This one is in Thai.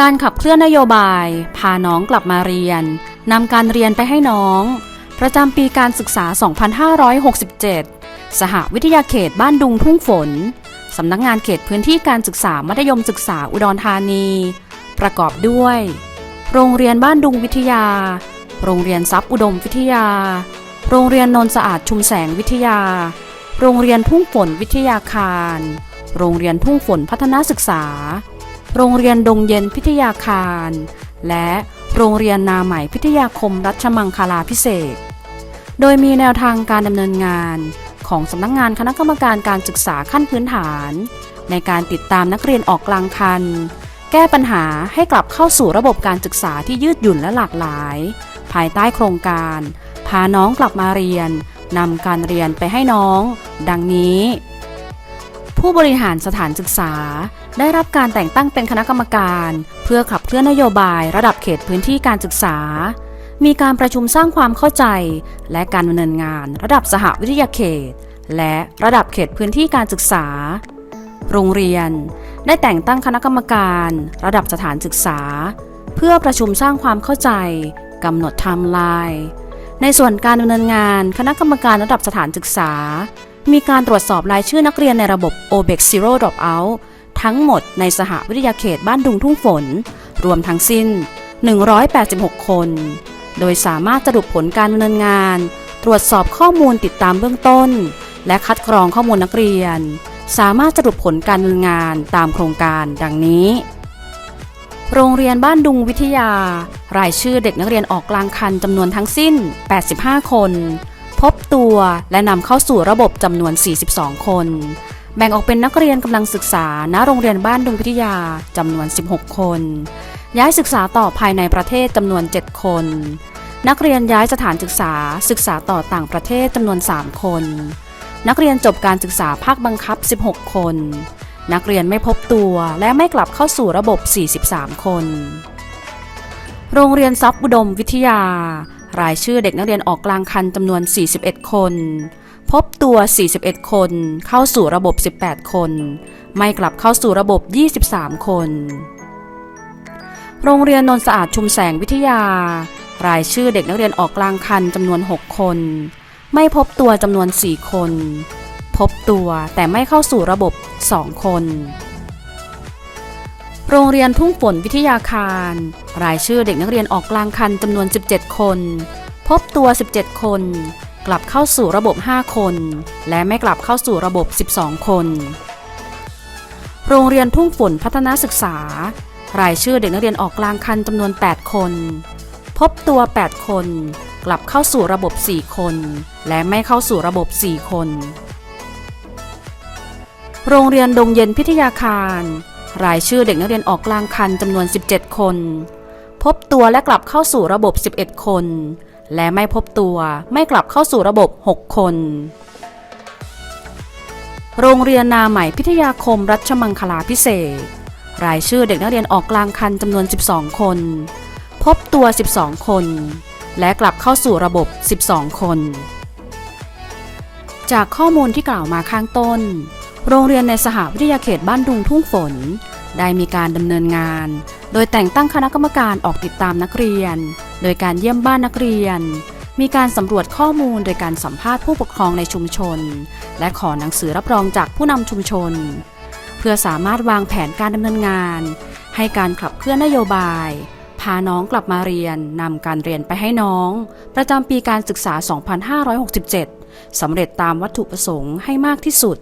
การขับเคลื่อนนโยบาย พาน้องกลับมาเรียนนำการเรียนไปให้น้อง ประจำปีการศึกษา 2567 สหวิทยาเขตบ้านดุงทุ่งฝน สำนักงานเขตพื้นที่การศึกษามัธยมศึกษาอุดรธานี ประกอบด้วย โรงเรียนบ้านดุงวิทยา โรงเรียนทรัพย์อุดมวิทยา โรงเรียนนนสะอาดชุมแสงวิทยา โรงเรียนทุ่งฝนวิทยาคาร โรงเรียนทุ่งฝนพัฒนาศึกษา โรงเรียนดงเย็นพิทยาคาร และโรงเรียนนาใหม่พิทยาคมรัชมังคลาพิเศษ โดยมีแนวทางการดำเนินงานของสำนักงานคณะกรรมการการศึกษาขั้นพื้นฐาน ในการติดตามนักเรียนออกกลางคัน แก้ปัญหาให้กลับเข้าสู่ระบบการศึกษาที่ยืดหยุ่นและหลากหลาย ภายใต้โครงการ พาน้องกลับมาเรียนนำการเรียนไปให้น้อง ดังนี้ ผู้บริหารสถานศึกษา ได้รับการแต่งตั้งเป็นคณะกรรมการ เพื่อขับเคลื่อนนโยบายระดับเขตพื้นที่การศึกษา มีการประชุมสร้างความเข้าใจ และการดำเนินงานระดับสหวิทยาเขต และระดับเขตพื้นที่การศึกษา โรงเรียน ได้แต่งตั้งคณะกรรมการ ระดับสถานศึกษา เพื่อประชุมสร้างความเข้าใจกำหนดไทม์ไลน์ในส่วนการดำเนินงานคณะกรรมการระดับสถานศึกษา มีการตรวจสอบรายชื่อนักเรียนในระบบ OBEX Zero Dropout ทั้งหมดในสหวิทยาเขตบ้านดุงทุ่งฝน รวมทั้งสิ้น 186 คน โดยสามารถสรุปผลการดำเนินงาน ตรวจสอบข้อมูลติดตามเบื้องต้น และคัดกรองข้อมูลนักเรียน สามารถสรุปผลการดำเนินงานตามโครงการดังนี้ โรงเรียนบ้านดุงวิทยา รายชื่อเด็กนักเรียนออกกลางคันจำนวนทั้งสิ้น 85 คน ว และนำเข้าสู่ระบบจำนวน 42 คน แบ่งออกเป็นนักเรียนกำลังศึกษาณโรงเรียนบ้านดุงวิทยาจำนวน 16 คน ย้ายศึกษาต่อภายในประเทศจำนวน 7 คน นักเรียนย้ายสถานศึกษาศึกษาต่อต่างประเทศจำนวน 3 คน นักเรียนจบการศึกษาภาคบังคับ 16 คน นักเรียนไม่พบตัวและไม่กลับเข้าสู่ระบบ 43 คน โรงเรียนทรัพย์อุดมวิทยา รายชื่อเด็กนักเรียนออกกลางคันจำนวน 41 คน พบตัว 41 คน เข้าสู่ระบบ 18 คน ไม่กลับเข้าสู่ระบบ 23 คน โรงเรียนนนสะอาดชุมแสงวิทยา รายชื่อเด็กนักเรียนออกกลางคันจำนวน 6 คน ไม่พบตัวจำนวน 4 คน พบตัวแต่ไม่เข้าสู่ระบบ 2 คน โรงเรียนทุ่งฝนวิทยาคาร รายชื่อเด็กนักเรียนออกกลางคันจำนวน 17 คน พบตัว 17 คน กลับเข้าสู่ระบบ 5 คน และไม่กลับเข้าสู่ระบบ 12 คน โรงเรียนทุ่งฝนพัฒนาศึกษา รายชื่อเด็กนักเรียนออกกลางคันจำนวน 8 คน พบตัว 8 คน กลับเข้าสู่ระบบ 4 คน และไม่เข้าสู่ระบบ 4 คน โรงเรียนดงเย็นพิทยาคารรายชื่อเด็กนักเรียนออกกลางคันจำนวน 17 คน พบตัวและกลับเข้าสู่ระบบ 11 คน และไม่พบตัวไม่กลับเข้าสู่ระบบ 6 คน โรงเรียนนาใหม่พิทยาคมรัชมังคลาพิเศษ รายชื่อเด็กนักเรียนออกกลางคันจำนวน 12 คน พบตัว 12 คน และกลับเข้าสู่ระบบ 12 คน จากข้อมูลที่กล่าวมาข้างต้น โรงเรียนในสหวิทยาเขตบ้านดุงทุ่งฝน ได้มีการดำเนินงาน โดยแต่งตั้งคณะกรรมการออกติดตามนักเรียน โดยการเยี่ยมบ้านนักเรียน มีการสำรวจข้อมูลโดยการสัมภาษณ์ผู้ปกครองในชุมชน และขอหนังสือรับรองจากผู้นำชุมชน เพื่อสามารถวางแผนการดำเนินงาน ให้การขับเคลื่อนนโยบาย พาน้องกลับมาเรียนนำการเรียนไปให้น้อง ประจำปีการศึกษา 2567สำเร็จตามวัตถุประสงค์ให้มากที่สุด